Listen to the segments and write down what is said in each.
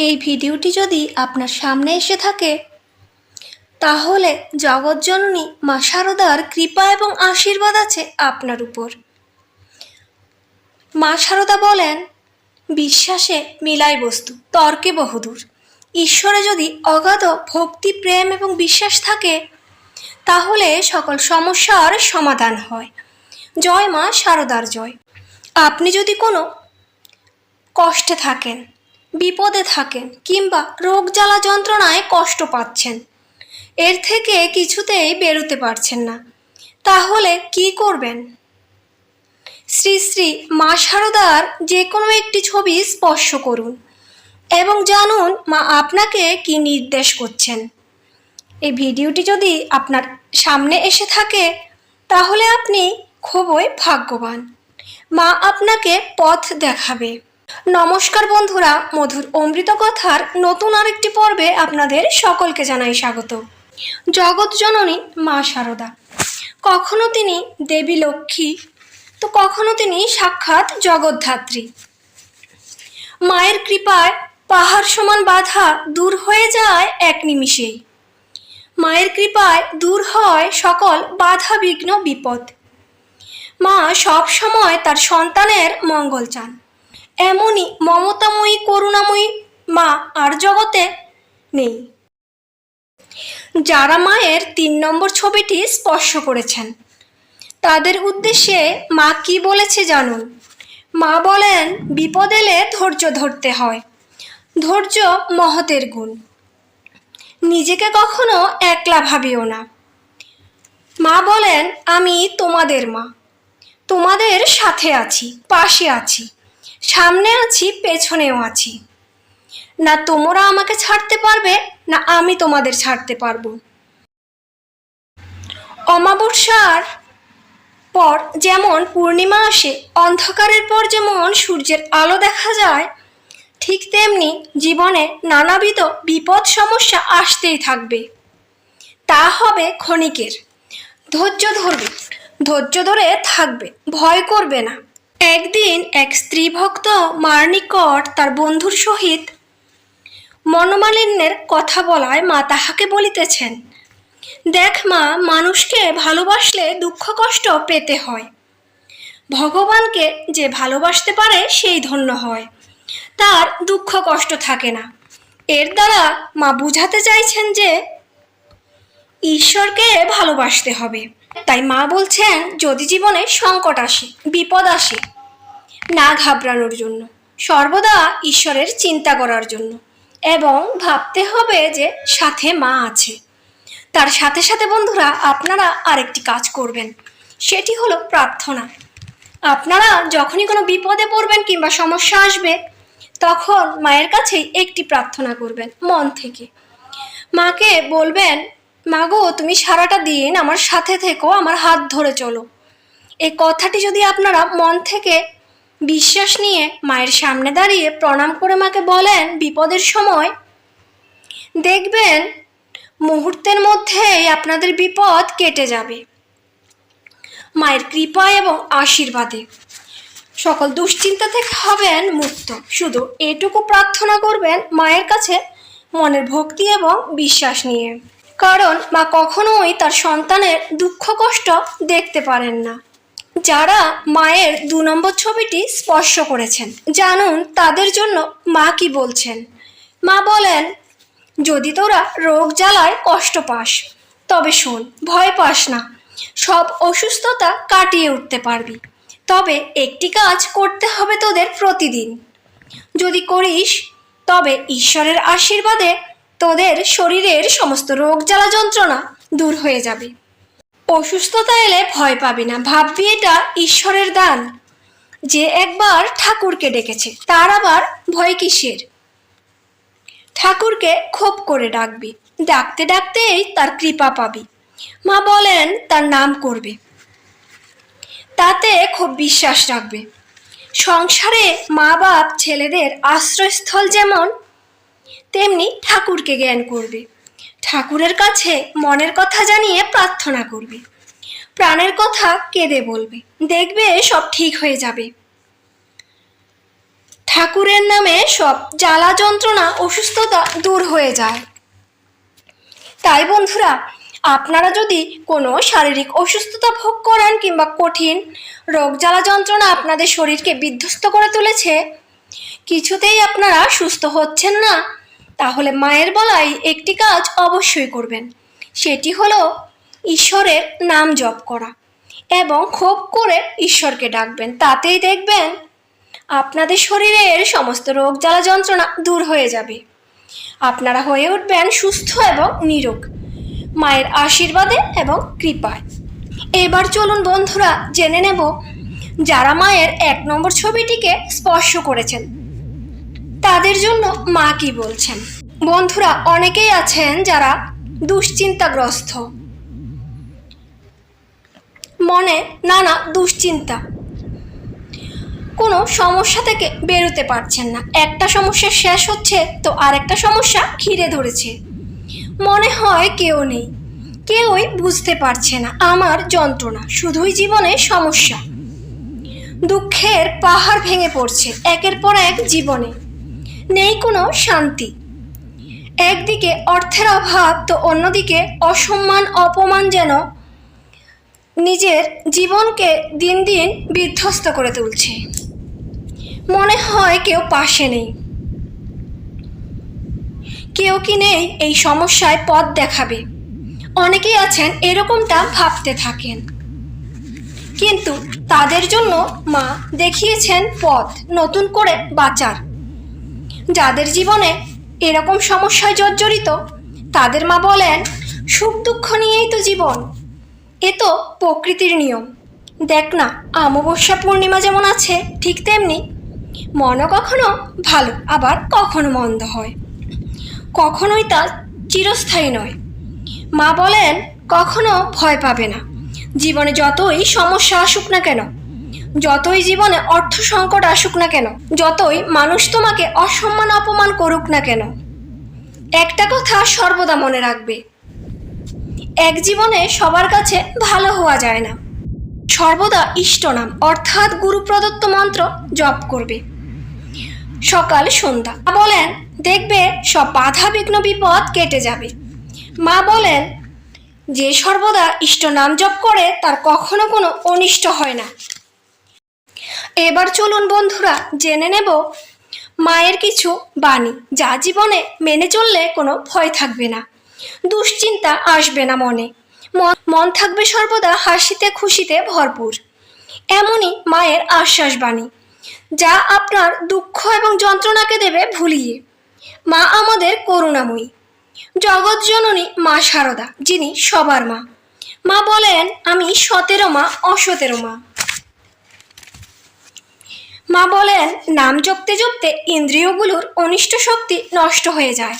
এই ভিডিওটি যদি আপনার সামনে এসে থাকে, তাহলে জগৎজননী মা শারদার কৃপা এবং আশীর্বাদ আছে আপনার উপর। মা শারদা বলেন, বিশ্বাসে মিলাই বস্তু, তর্কে বহুদূর। ঈশ্বরে যদি অগাধ ভক্তি, প্রেম এবং বিশ্বাস থাকে, তাহলে সকল সমস্যার সমাধান হয়। জয় মা শারদার জয়। আপনি যদি কোনো কষ্টে থাকেন বিপদে থাকেন কিংবা রোগ জ্বালা যন্ত্রণায় কষ্ট পাচ্ছেন। এর থেকে কিছুতেই বেরোতে পারছেন না। তাহলে কি করবেন? শ্রী শ্রী মা শারদার যে কোনো একটি ছবি স্পর্শ করুন এবং জানুন মা আপনাকে কি নির্দেশ করছেন। এই ভিডিওটি যদি আপনার সামনে এসে থাকে, তাহলে আপনি খুবই ভাগ্যবান। মা আপনাকে পথ দেখাবে। নমস্কার বন্ধুরা, মধুর অমৃত কথার নতুন আরেকটি পর্বে আপনাদের সকলকে জানাই স্বাগত। জগৎ জননী মা শারদা কখনো তিনি দেবী লক্ষ্মী, তো কখনো তিনি সাক্ষাৎ জগদ্ধাত্রী। মায়ের কৃপায় পাহাড় সমান বাধা দূর হয়ে যায় এক নিমিষেই। মায়ের কৃপায় দূর হয় সকল বাধা বিঘ্ন বিপদ। মা সব সময় তার সন্তানের মঙ্গল চান। এমনই মমতাময়ী, করুণাময়ী মা আর জগতে নেই। যারা মায়ের তিন নম্বর ছবিটি স্পর্শ করেছেন, তাদের উদ্দেশ্যে মা কি বলেছে জানুন। মা বলেন, বিপদ এলে ধৈর্য ধরতে হয়, ধৈর্য মহতের গুণ। নিজেকে কখনো একলা ভাবিও না। মা বলেন, আমি তোমাদের মা, তোমাদের সাথে আছি, পাশে আছি। সামনে আছি, পেছনেও আছি। না তোমরা আমাকে ছাড়তে পারবে, না আমি তোমাদের ছাড়তে পারব। অমাবস্যার পর যেমন পূর্ণিমা আসে, অন্ধকারের পর যেমন সূর্যের আলো দেখা যায়, ঠিক তেমনি জীবনে নানাবিধ বিপদ সমস্যা আসতেই থাকবে। তা হবে ক্ষণিকের। ধৈর্য ধরবে। ধৈর্য ধরে থাকবে। ভয় করবে না। একদিন এক স্ত্রী ভক্ত মার নিকট তার বন্ধুর সহিত মনোমালিন্যের কথা বলায় মা তাহাকে বলিতেছেন, দেখ মা, মানুষকে ভালোবাসলে দুঃখ কষ্ট পেতে হয়। ভগবানকে যে ভালোবাসতে পারে, সেই ধন্য হয়। তার দুঃখ কষ্ট থাকে না। এর দ্বারা মা বুঝাতে চাইছেন যে, ঈশ্বরকে ভালোবাসতে হবে। তাই মা বলছেন যদি জীবনে সংকট আসে, বিপদ আসে, না ঘাবড়ানোর জন্য। সর্বদা ঈশ্বরের চিন্তা করার জন্য। এবং ভাবতে হবে যে সাথে মা আছে। তার সাথে সাথে বন্ধুরা, আপনারা আরেকটি কাজ করবেন। সেটি হলো প্রার্থনা। আপনারা যখনই কোনো বিপদে পড়বেন কিংবা সমস্যা আসবে, তখন মায়ের কাছেই একটি প্রার্থনা করবেন মন থেকে। মাকে বলবেন মাগো, তুমি সারাটা দিন আমার সাথে থেকো, আমার হাত ধরে চলো। এই কথাটি যদি আপনারা মন থেকে বিশ্বাস নিয়ে মায়ের সামনে দাঁড়িয়ে প্রণাম করে মাকে বলেন বিপদের সময়, দেখবেন মুহূর্তের মধ্যেই আপনাদের বিপদ কেটে যাবে। মায়ের কৃপা এবং আশীর্বাদে। সকল দুশ্চিন্তা থেকে হবেন মুক্ত। শুধু এটুকু প্রার্থনা করবেন মায়ের কাছে মনের ভক্তি এবং বিশ্বাস নিয়ে। কারণ মা কখনোই তার সন্তানের দুঃখ কষ্ট দেখতে পারেন না। যারা মায়ের দু নম্বর ছবিটি স্পর্শ করেছেন, জানুন তাদের জন্য মা কি বলছেন? মা বলেন, যদি তোরা রোগ জ্বালায় কষ্ট পাস, তবে শোন, ভয় পাস না। সব অসুস্থতা কাটিয়ে উঠতে পারবি। তবে একটি কাজ করতে হবে তোদের প্রতিদিন। যদি করিস, তবে ঈশ্বরের আশীর্বাদে তোদের শরীরের সমস্ত রোগ জ্বালা যন্ত্রণা দূর হয়ে যাবে। অসুস্থতা এলে ভয় পাবি না, ভাববি এটা ঈশ্বরের দান। যে একবার ঠাকুরকে ডেকেছে, তার আবার ভয় কিসের? ঠাকুরকে খুব করে ডাকবি, ডাকতে ডাকতেই তার কৃপা পাবি। মা বলেন, তার নাম করবে। তাতে খুব বিশ্বাস রাখবে। সংসারে মা বাপ ছেলেদের আশ্রয়স্থল যেমন তেমনি ঠাকুরকে জ্ঞান করবে। ঠাকুরের কাছে মনের কথা জানিয়ে প্রার্থনা করবে। প্রাণের কথা কেঁদে বলবে। দেখবে সব ঠিক হয়ে যাবে। ঠাকুরের নামে সব জ্বালা যন্ত্রণা, অসুস্থতা দূর হয়ে যায়। তাই বন্ধুরা, আপনারা যদি কোনো শারীরিক অসুস্থতা ভোগ করেন কিংবা কঠিন রোগ জ্বালা যন্ত্রণা আপনাদের শরীরকে বিধ্বস্ত করে তুলেছে, কিছুতেই আপনারা সুস্থ হচ্ছেন না। তাহলে মায়ের বলাই একটি কাজ অবশ্যই করবেন। সেটি হলো ঈশ্বরের নাম জপ করা এবং খুব করে ঈশ্বরকে ডাকবেন। তাতেই দেখবেন আপনাদের শরীরের সমস্ত রোগ জ্বালা যন্ত্রণা দূর হয়ে যাবে। আপনারা হয়ে উঠবেন সুস্থ এবং নিরোগ। মায়ের আশীর্বাদে এবং কৃপায়। এবার চলুন বন্ধুরা, জেনে নেব যারা মায়ের এক নম্বর ছবিটিকে স্পর্শ করেছেন। তাদের জন্য মা কি বলছেন? বন্ধুরা, অনেকেই আছেন যারা দুশ্চিন্তাগ্রস্ত। মনে নানা দুশ্চিন্তা। কোনো সমস্যা থেকে বেরোতে পারছেন না। একটা সমস্যা শেষ হচ্ছে, তো আরেকটা সমস্যা ঘিরে ধরেছে। মনে হয় কেউ নেই। কেউই বুঝতে পারছে না। আমার যন্ত্রণা, শুধুই জীবনে সমস্যা। দুঃখের পাহাড় ভেঙে পড়ছে, একের পর এক জীবনে। নেই কোনো শান্তি। একদিকে অর্থের অভাব, তো অন্যদিকে অসম্মান, অপমান যেন নিজের জীবনকে দিন দিন বিধ্বস্ত করে তুলছে। মনে হয় কেউ পাশে নেই। কেউ কি নেই এই সমস্যায় পথ দেখাবে। অনেকেই আছেন এরকমটা ভাবতে থাকেন। কিন্তু তাদের জন্য মা দেখিয়েছেন পথ নতুন করে বাঁচার। যাদের জীবনে এরকম সমস্যায় জর্জরিত, তাদের মা বলেন, সুখ দুঃখ নিয়েই তো জীবন। এ তো প্রকৃতির নিয়ম। দেখ না, অমাবস্যা পূর্ণিমা যেমন আছে, ঠিক তেমনি মনও কখনো ভালো, আবার কখনো মন্দ হয়। কখনোই তা চিরস্থায়ী নয়। মা বলেন, কখনো ভয় পাবে না। জীবনে যতই সমস্যা আসুক না কেন যতই জীবনে অর্থ সংকট আসুক না কেন, যতই মানুষ তোমাকে অসম্মান, অপমান করুক না কেন, একটা কথা সর্বদা মনে রাখবে, এক জীবনে সবার কাছে ভালো হওয়া যায় না। সর্বদা ইষ্টনাম অর্থাৎ গুরু প্রদত্ত মন্ত্র জপ করবে। সকাল, সন্ধ্যা। বলেন, দেখবে, সব বাধা, বিঘ্ন, বিপদ কেটে যাবে। মা বলেন, যে সর্বদা ইষ্ট নাম জপ করে, তার কখনো কোনো অনিষ্ট হয় না। এবার চলুন বন্ধুরা, জেনে নেব মায়ের কিছু বাণী, যা জীবনে মেনে চললে কোনো ভয় থাকবে না, দুশ্চিন্তা আসবে না মনে। মন থাকবে সর্বদা হাসিতে খুশিতে ভরপুর। এমনই মায়ের আশ্বাস বাণী, যা আপনার দুঃখ এবং যন্ত্রণাকে দেবে ভুলিয়ে। মা আমাদের করুণাময়ী। জগৎ জননী মা শারদা যিনি সবার মা। মা বলেন, আমি সতেরো মা, অসতেরো মা। মা বলেন, নাম জপতে জপতে ইন্দ্রিয়গুলোর অনিষ্ট শক্তি নষ্ট হয়ে যায়।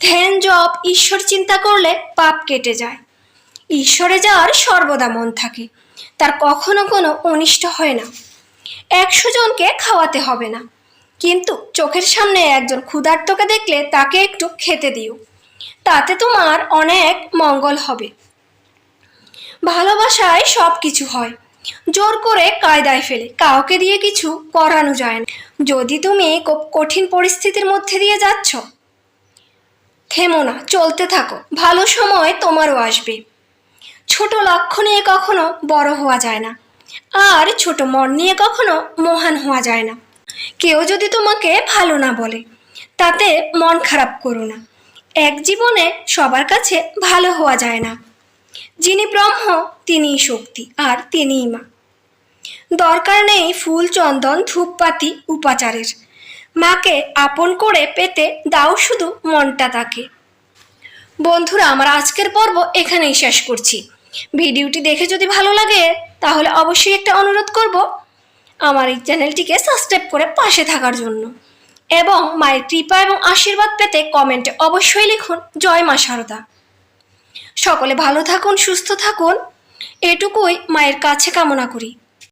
ধ্যান, জপ, ঈশ্বর চিন্তা করলে পাপ কেটে যায়। ঈশ্বরে যাওয়ার সর্বদা মন থাকে, তার কখনো কোনো অনিষ্ট হয় না। একশো জনকে খাওয়াতে হবে না, কিন্তু চোখের সামনে একজন ক্ষুধার্তকে দেখলে তাকে একটু খেতে দিও। তাতে তোমার অনেক মঙ্গল হবে। ভালোবাসায় সব কিছু হয় জোর করে কায়দায় ফেলে। কাউকে দিয়ে কিছু করানো যায় না। যদি তুমি কঠিন পরিস্থিতির মধ্যে দিয়ে যাচ্ছ, থেমো না, চলতে থাকো। ভালো সময় তোমারও আসবে। ছোট লক্ষ্য নিয়ে কখনো বড় হওয়া যায় না। আর ছোট মন নিয়ে কখনো মহান হওয়া যায় না। কেউ যদি তোমাকে ভালো না বলে, তাতে মন খারাপ করো না। এক জীবনে সবার কাছে ভালো হওয়া যায় না। যিনি ব্রহ্ম, তিনিই শক্তি, আর তিনিই মা। দরকার নেই ফুল, চন্দন, ধূপপাতি, উপাচারের। মাকে আপন করে পেতে দাও শুধু মনটা তাকে। বন্ধুরা, আমার আজকের পর্ব এখানেই শেষ করছি। ভিডিওটি দেখে যদি ভালো লাগে, তাহলে অবশ্যই একটা অনুরোধ করব আমার এই চ্যানেলটিকে সাবস্ক্রাইব করে পাশে থাকার জন্য। এবং মায়ের কৃপা এবং আশীর্বাদ পেতে কমেন্টে অবশ্যই লিখুন, জয় মা শারদা সকলে ভালো থাকুন সুস্থ থাকুন। এটুকুই মায়ের কাছে কামনা করি।